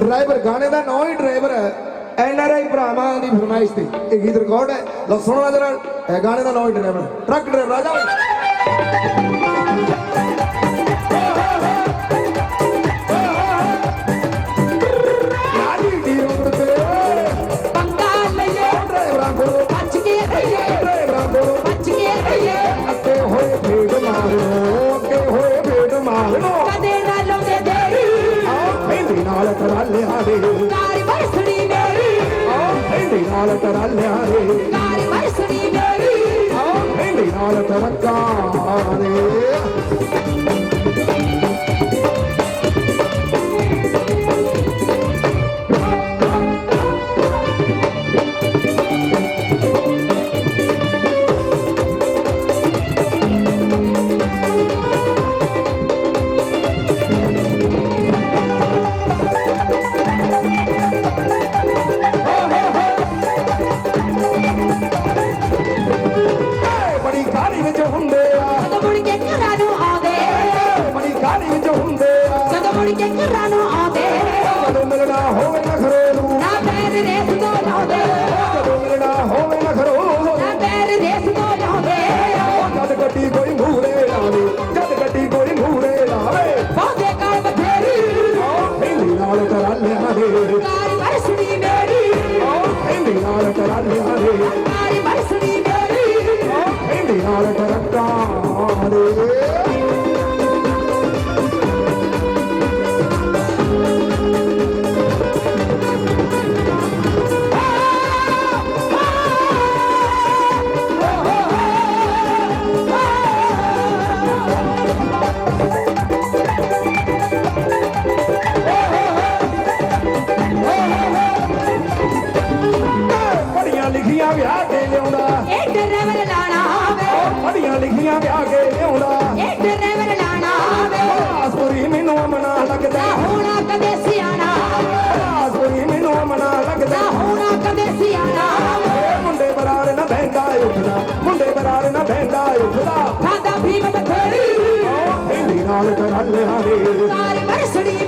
Driver, ਗਾਣੇ ਦਾ ਨਾਂ ਹੀ driver ਹੈ। ਐਨ ਆਰ ਆਈ ਭਰਾਵਾਂ ਦੀ ਫਰਮਾਇਸ਼ ਤੇ। ਇਹ ਗੀਤ ਰਿਕਾਰਡ ਹੈ। ਲਓ, ਸੁਣੋ ਨਜ਼ਰ ਨਾਲ। ਇਹ ਗਾਣੇ ਦਾ ਨਾਂ ਹੀ ਡਰਾਈਵਰ ਟਰੱਕ ਡਰਾਈਵਰ, ਆ ਜਾਓ। ਫੈਂਦੀ ਨਾਲ ਕਰਾ ਲਿਆ ਰੇ ਕਾਰ ਵਰਸੜੀ ਮੇਰੀ। ਆਹ ਫੈਂਦੀ ਨਾਲ ਕਰਾ ਲਿਆ ਰੇ ਕਾਰ ਵਰਸੜੀ ਮੇਰੀ। ਆਹ ਫੈਂਦੀ ਨਾਲ ਕਰਕਾ ਆਹ ਫੈਂਦੀ ਨਾਲ ਕਰਕਾ ਰੇ ਪੜੀਆਂ ਲਿਖੀਆਂ ਵਿਆਹ ਕੇ ਲਿਆਉਂਦਾ ਇਹ ਡਰਾਈਵਰ ਲਾਣਾ ਪੜੀਆਂ ਲਿਖੀਆਂ ਵਿਆਹ ਕੇ ਲਿਆਉਂਦਾ ਇਹ ਡਰਾਈਵਰ ਲਾਣਾ ਆਵੇ। ਆਸਪੁਰੀ ਮੈਨੂੰ ਅਮਨਾ ਲੱਗਦਾ। ਹੋਣਾ ਕਦੇ ਸਿਆਣਾ ਆਸਪੁਰੀ ਮੈਨੂੰ ਅਮਨਾ ਲੱਗਦਾ। ਹੋਣਾ ਕਦੇ ਸਿਆਣਾ ਮੁੰਡੇ ਬਰਾੜ ਨਾ ਬਹਿੰਦਾ ਉੱਠਦਾ। ਮੁੰਡੇ ਬਰਾੜ ਨਾ ਬਹਿੰਦਾ ਉੱਠਦਾ। ਖਾਦਾ ਭੀਮ ਬਥੇਰੀ। ਫੈਂਦੀ ਨਾਲ ਕਰਾ ਲਿਆ ਰੇ ਵਰਸੜੀ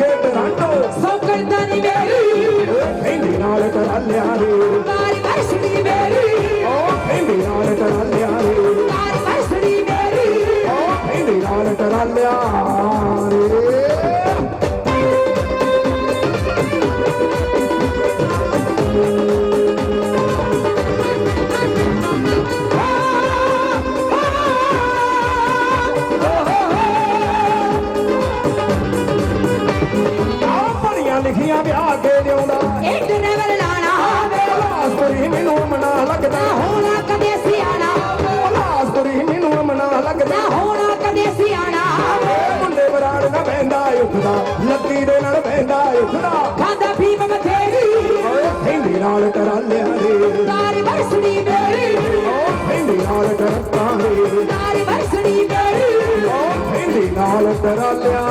கேட்டு நாட்டு சௌக்கை தனி மேரி நாளுக்கு அல்லே ਬਰਾੜ ਨਾ ਬਹਿੰਦਾ ਉੱਠਦਾ ਲੱਕੀ ਦੇ ਨਾਲ ਬਹਿੰਦਾ ਉੱਠਦਾ। ਖਾਦਾ ਭੀਮ ਬਥੇਰੀ। ਫੈਂਦੀ ਨਾਲ ਕਰਾ ਲਿਆ ਰੇ ਕਾਰ ਵਰਸੜੀ ਮੇਰੀ। ਓ ਫੈਂਦੀ ਨਾਲ ਕਰਤਾ ਰੇ ਕਾਰ ਵਰਸੜੀ ਮੇਰੀ। ਓ ਫੈਂਦੀ ਨਾਲ ਕਰਾ ਲਿਆ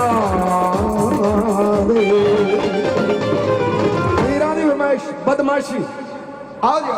ਰੇ ਵੀਰਾਂ ਦੀ ਬਦਮਾਸ਼ੀ। ਆ ਜਾ।